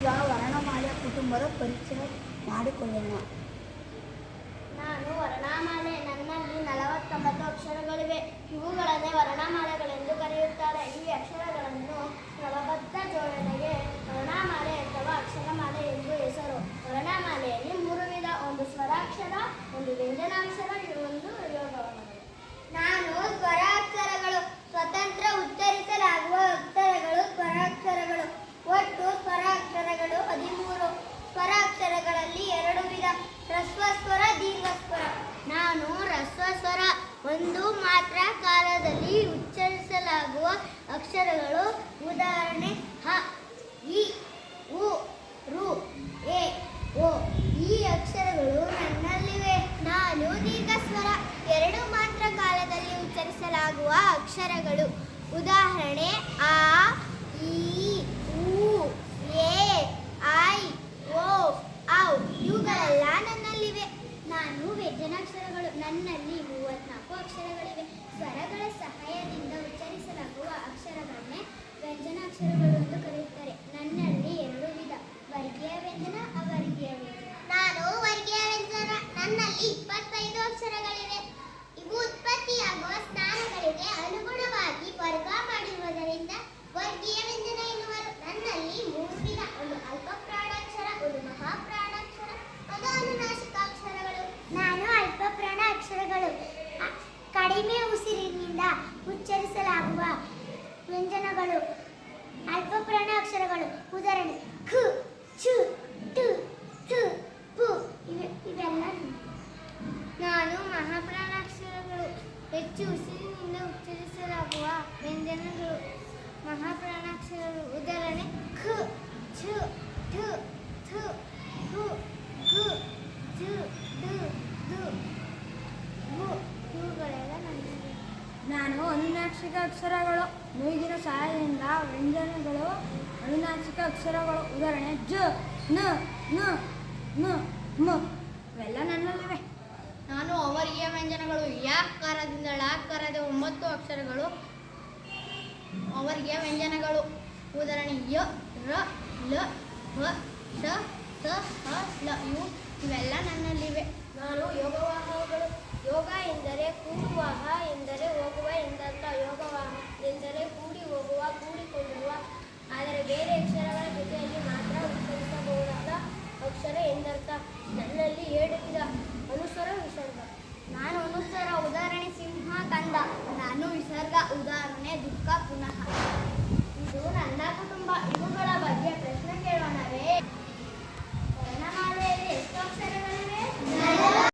ಈಗ ವರ್ಣಮಾಲೆಯ ಕುಟುಂಬದ ಪರಿಚಯ ಮಾಡಿಕೊಳ್ಳೋಣ ನಾನು ವರ್ಣಮಾಲೆ ನನ್ನಲ್ಲಿ ನಲವತ್ತೊಂಬತ್ತು ಒಂದು ಮಾತ್ರ ಕಾಲದಲ್ಲಿ ಉಚ್ಚರಿಸಲಾಗುವ ಅಕ್ಷರಗಳು. ಉದಾಹರಣೆ, ಹ, ಇ, ಉ, ರು, ಎ, ಓ. ಈ ಅಕ್ಷರಗಳು ನನ್ನಲ್ಲಿವೆ. ನಾನು ದೀರ್ಘ ಸ್ವರ ಎರಡು ಮಾತ್ರ ಕಾಲದಲ್ಲಿ ಉಚ್ಚರಿಸಲಾಗುವ ಅಕ್ಷರಗಳು. ಉದಾಹರಣೆ, ಆ ಈ ಉ, ಎ, ಐ, ಓ, ಔ. ಇವುಗಳೆಲ್ಲ ನನ್ನಲ್ಲಿವೆ. ನಾನು ವ್ಯಂಜನಾಕ್ಷರಗಳು. ನನ್ನಲ್ಲಿ ಸ್ವರಗಳ ಸಹಾಯದಿಂದ ಉಚ್ಚರಿಸಲಾಗುವ ಅಕ್ಷರಗಳನ್ನೇ ವ್ಯಂಜನಾಕ್ಷರಗಳು ಎಂದು ಕರೆಯುತ್ತಾರೆ. ನನ್ನಲ್ಲಿ ಎರಡು ವಿಧ. ವರ್ಗೀಯ ವ್ಯಂಜನ, ಅವರ್ಗೀಯ ವ್ಯಂಜನ. ನಾನು ವರ್ಗೀಯ ವ್ಯಂಜನ, ನನ್ನಲ್ಲಿ ವ್ಯಂಜನಗಳು ಅಲ್ಪ ಪ್ರಾಣ ಅಕ್ಷರಗಳು ಉದಾಹರಣೆ ಖ ಚು ಟು ಥು ಪು ಇವೆ- ಇವೆಲ್ಲ ನಾನು ಮಹಾಪ್ರಾಣಾಕ್ಷರಗಳು ಹೆಚ್ಚು ಉಸಿರಿನಿಂದ ಉಚ್ಚರಿಸಲಾಗುವ ವ್ಯಂಜನಗಳು ಮಹಾಪ್ರಾಣಾಕ್ಷರಗಳು ಉದಾಹರಣೆ ಖ ಛ ಠ ಅನುನಾಸಿಕ ಅಕ್ಷರಗಳು ಮೂಗಿನ ಸಹಾಯದಿಂದ ವ್ಯಂಜನಗಳು ಅನುನಾಸಿಕ ಅಕ್ಷರಗಳು ಉದಾಹರಣೆ ಜ ನ ನ ನ ಮ. ಇವೆಲ್ಲ ನನ್ನಲ್ಲಿವೆ. ನಾನು ಅವರಿಗೆ ವ್ಯಂಜನಗಳು ಯಾಕಾರದಿಂದ ಳಾಕಾರದ ಒಂಬತ್ತು ಅಕ್ಷರಗಳು ಅವರಿಗೆ ವ್ಯಂಜನಗಳು. ಉದಾಹರಣೆ ಯ ರ ಲ ಹ ಶ ತ ಹ ಲ ಇವು ಇವೆಲ್ಲ ನನ್ನಲ್ಲಿವೆ. ನಾನು ಯೋಗ